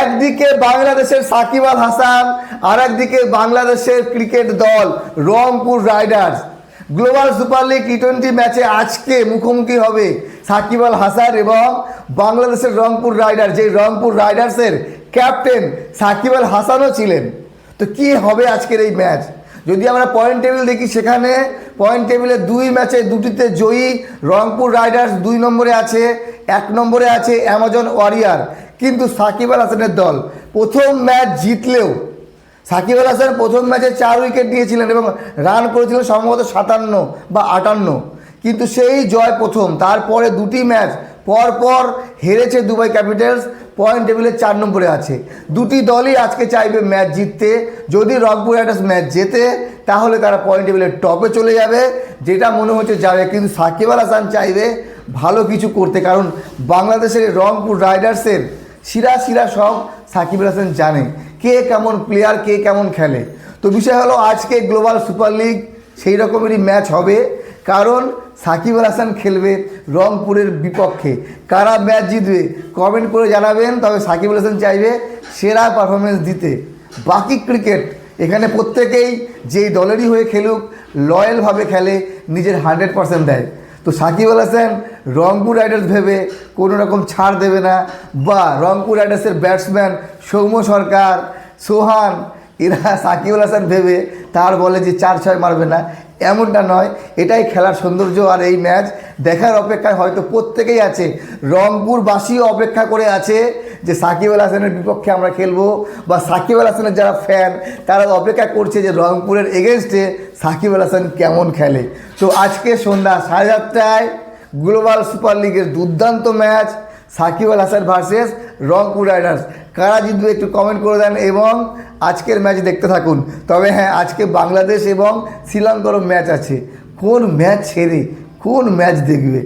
একদিকে বাংলাদেশের সাকিব আল হাসান আর একদিকে বাংলাদেশের ক্রিকেট দল, Rangpur Riders. Global super league T twenty ম্যাচে আজকে মুখোমুখি হবে সাকিব আল হাসান এবং বাংলাদেশের রংপুর রাইডার যে রংপুর রাইডার্সের ক্যাপ্টেন সাকিব আল হাসানও ছিলেন। তো কি হবে আজকের এই ম্যাচ? যদি আমরা পয়েন্ট টেবিল দেখি সেখানে পয়েন্ট টেবিলে দুই ম্যাচে দুটিতে জয়ী রংপুর রাইডার্স দুই নম্বরে আছে, এক নম্বরে আছে অ্যামাজন ওয়ারিয়ার কিন্তু সাকিব আল হাসানের দল প্রথম ম্যাচ জিতলেও, সাকিব আল হাসান প্রথম ম্যাচে চার উইকেট নিয়েছিলেন এবং রান করেছিলেন সম্ভবত সাতান্ন বা আটান্ন। কিন্তু সেই জয় প্রথম, তারপরে দুটি ম্যাচ পর পর হেরেছে দুবাই ক্যাপিটালস, পয়েন্ট টেবিলে চার নম্বরে আছে। দুটি দলই আজকে চাইবে ম্যাচ জিততে। যদি রংপুর রাইডার্স ম্যাচ জেতে, তাহলে তারা পয়েন্ট টেবিলের টপে চলে যাবে। যেটা মনে হচ্ছে যাবে, কিন্তু সাকিব আল হাসান চাইবে ভালো কিছু করতে। কারণ বাংলাদেশের রংপুর রাইডার্সের শিরা শিরা সব সাকিব আল হাসান জানে। কে কেমন প্লেয়ার কে কেমন খেলে। তো বিষয় হলো আজকে গ্লোবাল সুপার লিগ সেই রকমেরই ম্যাচ হবে। কারণ সাকিব আল হাসান খেলবে রংপুরের বিপক্ষে। কারা ম্যাচ জিতবে কমেন্ট করে জানাবেন, তবে সাকিব আল হাসান চাইবে সেরা পারফরমেন্স দিতে। বাকি ক্রিকেট এখানে প্রত্যেকেই যেই দলেরই হয়ে খেলুক লয়ালভাবে খেলে, নিজের হান্ড্রেড পার্সেন্ট দেয়। তো সাকিব আল হাসান রংপুর রাইডার্স ভেবে কোনো রকম ছাড় দেবে না, বা রংপুর রাইডার্সের ব্যাটসম্যান সৌম্য সরকার, সোহান, এরা সাকিব আল হাসান ভেবে তার বলে যে চার ছয় মারবে না এমনটা নয়, এটাই খেলার সৌন্দর্য আর এই ম্যাচ দেখার অপেক্ষায় হয়তো প্রত্যেকেই আছে। রংপুরবাসীও অপেক্ষা করে আছে যে সাকিব আল হাসানের বিপক্ষে আমরা খেলব বা সাকিব আল হাসানের যারা ফ্যান তারা অপেক্ষা করছে যে রংপুরের এগেনস্টে সাকিব আল হাসান কেমন খেলে। তো আজকে সন্ধ্যা সাড়ে সাতটায় গ্লোবাল সুপার লিগের দুর্দান্ত match Shakib Al Hasan versus Rangpur Riders কারা জিতবে একটু কমেন্ট করে দেন এবং আজকের ম্যাচ দেখতে থাকুন। তবে হ্যাঁ আজকে বাংলাদেশ এবং শ্রীলঙ্কারও ম্যাচ আছে। কোন ম্যাচ ছেড়ে কোন ম্যাচ দেখবে?